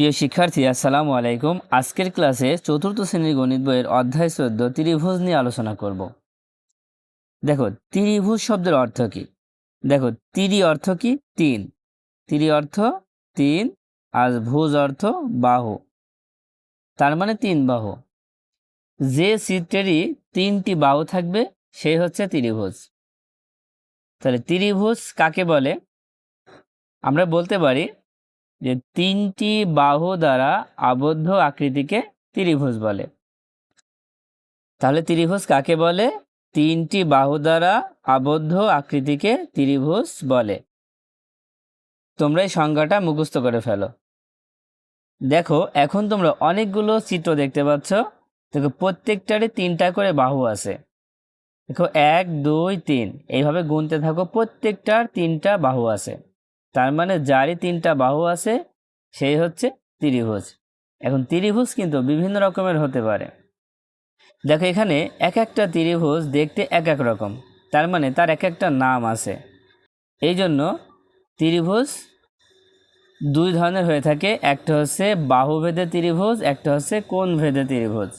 প্রিয় শিক্ষার্থী, আসসালামু আলাইকুম। আজকের ক্লাসে চতুর্থ শ্রেণির গণিত বইয়ের অধ্যায় চোদ্দ ত্রিভুজ নিয়ে আলোচনা করব। দেখো, ত্রিভুজ শব্দের অর্থ কি? দেখো, তিরি অর্থ কি? তিন। তিরি অর্থ তিন, আর ভুজ অর্থ বাহু। তার মানে তিন বাহু। যে চিত্রেরই তিনটি বাহু থাকবে, সেই হচ্ছে ত্রিভুজ। তাহলে ত্রিভুজ কাকে বলে? আমরা বলতে পারি যে তিনটি বাহু দ্বারা আবদ্ধ আকৃতিকে ত্রিভুজ বলে। তাহলে ত্রিভুজ কাকে বলে? তিনটি বাহু দ্বারা আবদ্ধ আকৃতিকে ত্রিভুজ বলে। তোমরা এই সংজ্ঞাটা মুখস্থ করে ফেলো। দেখো, এখন তোমরা অনেকগুলো চিত্র দেখতে পাচ্ছ। দেখো, প্রত্যেকটারই তিনটা করে বাহু আছে। দেখো, এক, দুই, তিন। এইভাবে গুনতে থাকো, প্রত্যেকটার তিনটা বাহু আছে। তার মানে যারই তিনটা বাহু আছে, সেই হচ্ছে ত্রিভুজ। এখন ত্রিভুজ কিন্তু বিভিন্ন রকমের হতে পারে। দেখো এখানে এক একটা ত্রিভুজ দেখতে এক এক রকম, তার মানে তার এক একটা নাম আছে। এই জন্য ত্রিভুজ দুই ধরনের হয়ে থাকে, একটা হচ্ছে বাহুভেদে ত্রিভুজ, একটা হচ্ছে কোন ভেদে ত্রিভুজ।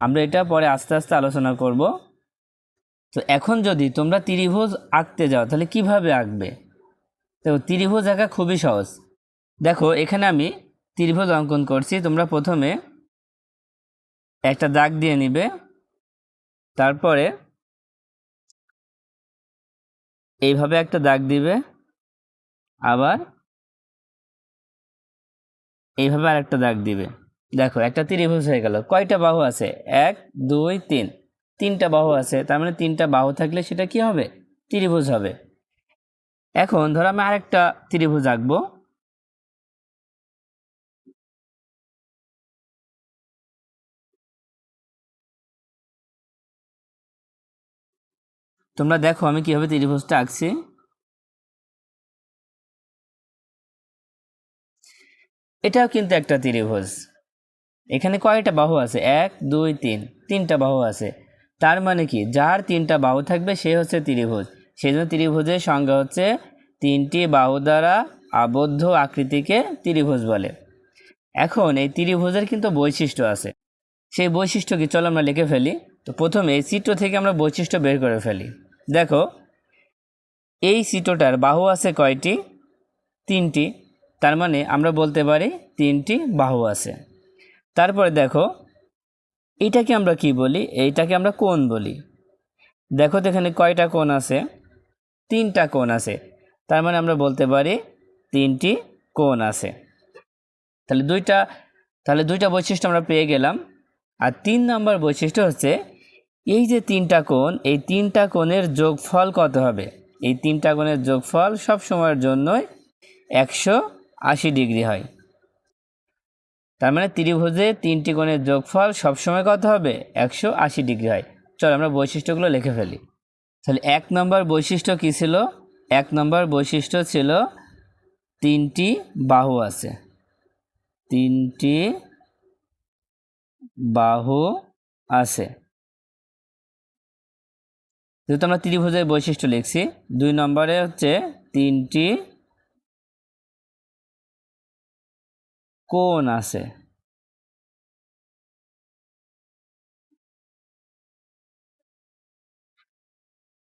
আমরা এটা পরে আস্তে আস্তে আলোচনা করব। তো এখন যদি তোমরা ত্রিভুজ আঁকতে যাও, তাহলে কীভাবে আঁকবে? দেখো ত্রিভুজ আঁকা খুবই সহজ। দেখো, এখানে আমি ত্রিভুজ অঙ্কন করছি। তোমরা প্রথমে একটা দাগ দিয়ে নিবে। তারপরে এইভাবে একটা দাগ দিবে। আবার এইভাবে আর একটা দাগ দিবে। দেখো, একটা ত্রিভুজ হয়ে গেল। কয়টা বাহু আছে? এক, দুই, তিন। তিনটা বাহু আছে। তার মানে তিনটা বাহু থাকলে সেটা কি হবে? ত্রিভুজ হবে। এখন ধরো আমি আরেকটা ত্রিভুজ আঁকবো। তোমরা দেখো আমি কীভাবে ত্রিভুজটা আঁকছি। এটাও কিন্তু একটা ত্রিভুজ। এখানে কয়টা বাহু আছে? এক, দুই, তিন। তিনটা বাহু আছে। তার মানে কি? যার তিনটা বাহু থাকবে সে হচ্ছে ত্রিভুজ। সেই জন্য ত্রিভুজের সংজ্ঞা হচ্ছে তিনটি বাহু দ্বারা আবদ্ধ আকৃতিকে ত্রিভুজ বলে। এখন এই ত্রিভুজের কিন্তু বৈশিষ্ট্য আছে। সেই বৈশিষ্ট্য কি? চলো আমরা লিখে ফেলি। তো প্রথমে এই চিত্র থেকে আমরা বৈশিষ্ট্য বের করে ফেলি। দেখো, এই চিত্রটার বাহু আছে কয়টি? তিনটি। তার মানে আমরা বলতে পারি তিনটি বাহু আছে। তারপরে দেখো, এটাকে আমরা কি বলি? এইটাকে আমরা কোণ বলি। দেখো তো এখানে কয়টা কোণ আছে? তিনটা কোণ আছে। তার মানে আমরা বলতে পারি তিনটি কোণ আছে। তাহলে দুইটা তাহলে দুইটা বৈশিষ্ট্য আমরা পেয়ে গেলাম। আর তিন নম্বর বৈশিষ্ট্য হচ্ছে, এই যে তিনটা কোণ, এই তিনটা কোণের যোগফল কত হবে? এই তিনটা কোণের যোগফল সব সময়ের জন্যই একশো আশি ডিগ্রি হয়। তার মানে ত্রিভুজে তিনটি কোণের যোগফল সবসময় কত হবে? একশো আশি ডিগ্রি হয়। চলো আমরা বৈশিষ্ট্যগুলো লিখে ফেলি। তাহলে এক নম্বর বৈশিষ্ট্য কী ছিল? এক নম্বর বৈশিষ্ট্য ছিল তিনটি বাহু আছে। তিনটি বাহু আছে। যেহেতু আমরা ত্রিভুজের বৈশিষ্ট্য লিখছি, দুই নম্বরে হচ্ছে তিনটি কোণ আছে।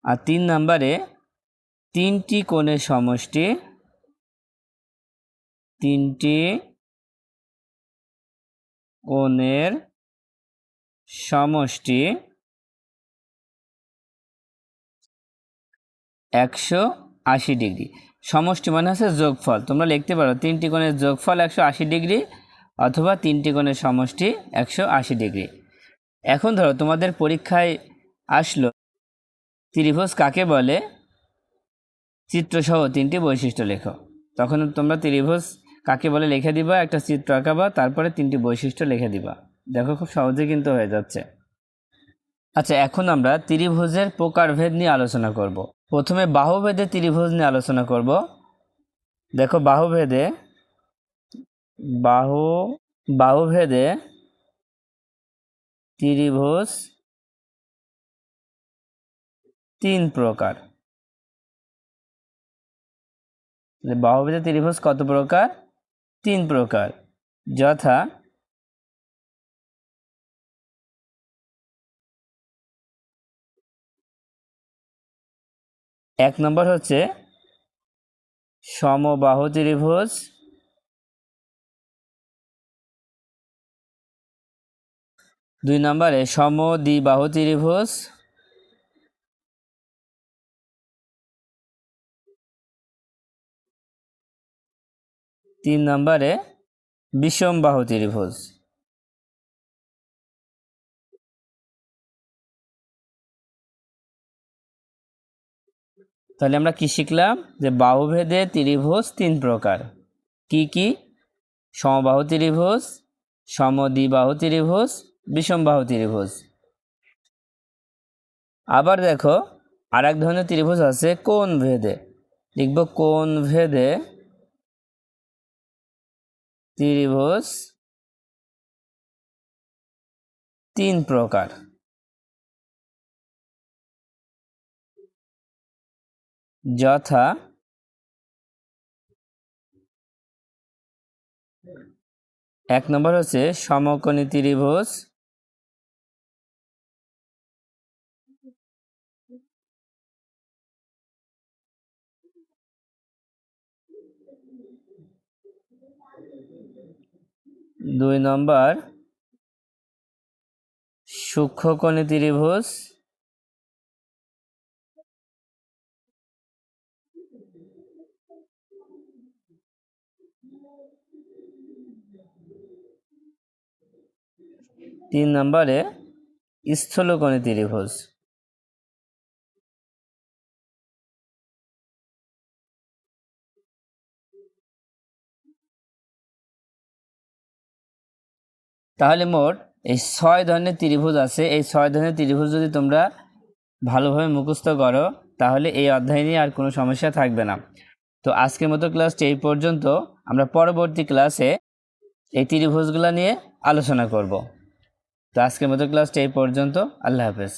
আর তিন নম্বরে তিনটি কোণের সমষ্টি, তিনটি কোণের সমষ্টি একশো আশি ডিগ্রি। সমষ্টি মানে হচ্ছে যোগফল। তোমরা লিখতে পারো, তিনটি কোণের যোগফল একশো আশি ডিগ্রি অথবা তিনটি কোণের সমষ্টি একশো আশি ডিগ্রি। এখন ধরো তোমাদের পরীক্ষায় আসলো, ত্রিভুজ কাকে বলে? চিত্রসহ তিনটি বৈশিষ্ট্য লেখো। তখন তোমরা ত্রিভুজ কাকে বলে লিখে দিবা, একটা চিত্র আঁকাবা, তারপরে তিনটি বৈশিষ্ট্য লিখে দিবা। দেখো খুব সহজে কিন্তু হয়ে যাচ্ছে। আচ্ছা এখন আমরা ত্রিভুজের প্রকারভেদ নিয়ে আলোচনা করব। প্রথমে বাহুভেদে ত্রিভুজ নিয়ে আলোচনা করব। দেখো, বাহুভেদে বাহু, বাহুভেদে ত্রিভুজ তিন প্রকার। বাহুভেদে ত্রিভুজ কত প্রকার? তিন প্রকার। যথা এক নম্বর হচ্ছে সমবাহু ত্রিভুজ। দুই নম্বরে সমদ্বিবাহু ত্রিভুজ। তিন নম্বরে বিষমবাহু ত্রিভুজ। তাহলে আমরা কি শিখলাম? যে বাহুভেদে ত্রিভুজ তিন প্রকার। কি কি? সমবাহু ত্রিভুজ, সমদ্বিবাহু ত্রিভুজ বিষমবাহু ত্রিভুজ। আবার দেখো আর এক ধরনের ত্রিভুজ আছে কোন ভেদে। লিখব কোন ভেদে ত্রিভুজ তিন প্রকার। যথা এক নম্বর হচ্ছে সমকোণী ত্রিভুজ। দুই নম্বর সূক্ষ্মকোণী ত্রিভুজ। তিন নম্বরে স্থূলকোণী ত্রিভুজ। তাহলে মোট এই ছয় ধরনের ত্রিভুজ আছে। এই ছয় ধরনের ত্রিভুজ যদি তোমরা ভালোভাবে মুখস্থ করো, তাহলে এই অধ্যায় নিয়ে আর কোনো সমস্যা থাকবে না। তো আজকের মতো ক্লাসটি এই পর্যন্ত। আমরা পরবর্তী ক্লাসে এই ত্রিভুজগুলো নিয়ে আলোচনা করব। তো আজকের মতো ক্লাসটি এই পর্যন্ত। আল্লাহ হাফেজ।